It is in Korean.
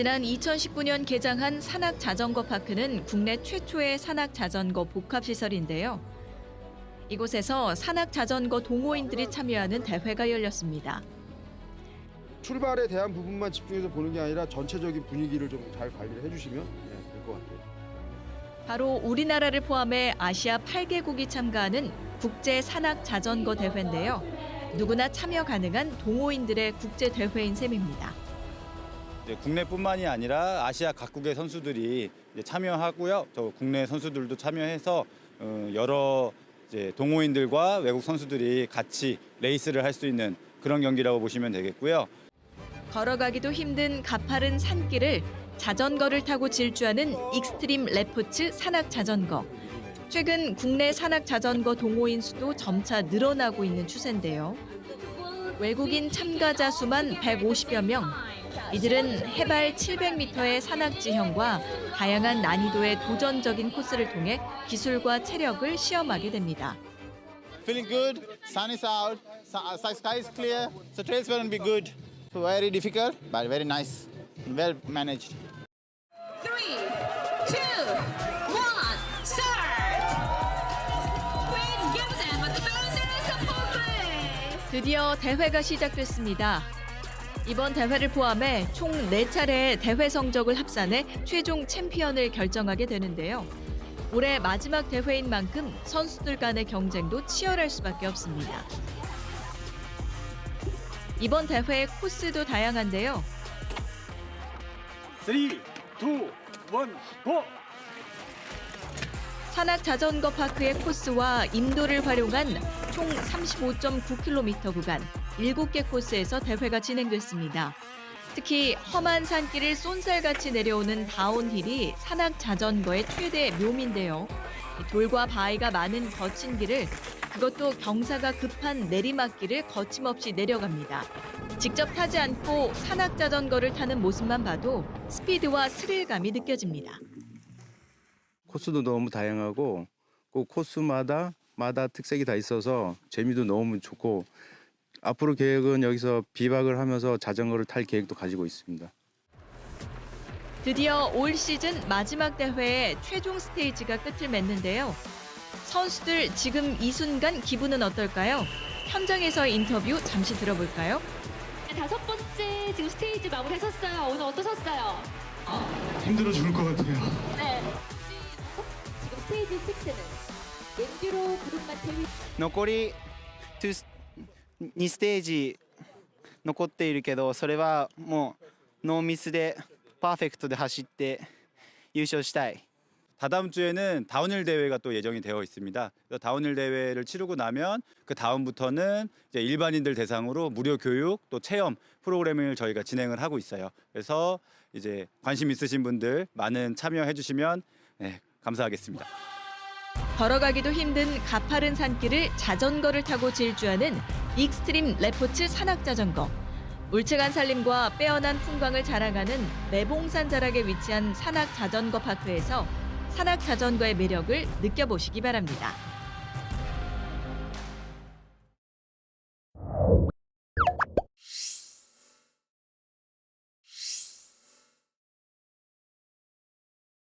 지난 2019년 개장한 산악 자전거 파크는 국내 최초의 산악 자전거 복합 시설인데요. 이곳에서 산악 자전거 동호인들이 참여하는 대회가 열렸습니다. 출발에 대한 부분만 집중해서 보는 게 아니라 전체적인 분위기를 좀 잘 관리를 해주시면 네, 될것 같아요. 바로 우리나라를 포함해 아시아 8개국이 참가하는 국제 산악 자전거 대회인데요. 누구나 참여 가능한 동호인들의 국제 대회인 셈입니다. 국내뿐만이 아니라 아시아 각국의 선수들이 참여하고요. 또 국내 선수들도 참여해서 어, 여러 동호인들과 외국 선수들이 같이 레이스를 할 수 있는 그런 경기라고 보시면 되겠고요. 걸어가기도 힘든 가파른 산길을 자전거를 타고 질주하는 익스트림 레포츠 산악 자전거. 최근 국내 산악 자전거 동호인 수도 점차 늘어나고 있는 추세인데요. 외국인 참가자 수만 150여 명. 이들은 해발 700m의 산악 지형과 다양한 난이도의 도전적인 코스를 통해 기술과 체력을 시험하게 됩니다. Feeling good, sun is out, uh, sky is clear, so trails will be good. Very difficult, but very nice, well managed. three, two, one, start! Please give them a thunderous applause! 드디어 대회가 시작됐습니다. 이번 대회를 포함해 총 4차례의 대회 성적을 합산해 최종 챔피언을 결정하게 되는데요. 올해 마지막 대회인 만큼 선수들 간의 경쟁도 치열할 수밖에 없습니다. 이번 대회의 코스도 다양한데요. 3, 2, 1, 고! 산악 자전거 파크의 코스와 인도를 활용한 총 35.9km 구간 7개 코스에서 대회가 진행됐습니다. 특히 험한 산길을 쏜살같이 내려오는 다운힐이 산악 자전거의 최대 묘미인데요. 돌과 바위가 많은 거친 길을 그것도 경사가 급한 내리막길을 거침없이 내려갑니다. 직접 타지 않고 산악 자전거를 타는 모습만 봐도 스피드와 스릴감이 느껴집니다. 코스도 너무 다양하고 그 코스마다 마다 특색이 다 있어서 재미도 너무 좋고 앞으로 계획은 여기서 비박을 하면서 자전거를 탈 계획도 가지고 있습니다. 드디어 올 시즌 마지막 대회의 최종 스테이지가 끝을 맺는데요. 선수들 지금 이 순간 기분은 어떨까요? 현장에서 인터뷰 잠시 들어볼까요? 다섯 번째 지금 스테이지 마무리하셨어요. 오늘 어떠셨어요? 힘들어 죽을 것 같아요. 네. 지금 스테이지 6는 엔듀로 그룹만 제외 残り 2ステージ残っているけど、それはもうノーミスでパーフェクトで走って優勝したい。 다다음 주에는 다운힐 대회가 또 예정이 되어 있습니다. 그래서 다운힐 대회를 치르고 나면 그 다음부터는 이제 일반인들 대상으로 무료 교육 또 체험 프로그램을 저희가 진행을 하고 있어요. 그래서 이제 관심 있으신 분들 많은 참여해 주시면 네, 감사하겠습니다. 걸어가기도 힘든 가파른 산길을 자전거를 타고 질주하는 익스트림 레포츠 산악 자전거. 울창한 산림과 빼어난 풍광을 자랑하는 매봉산 자락에 위치한 산악 자전거 파크에서 산악 자전거의 매력을 느껴보시기 바랍니다.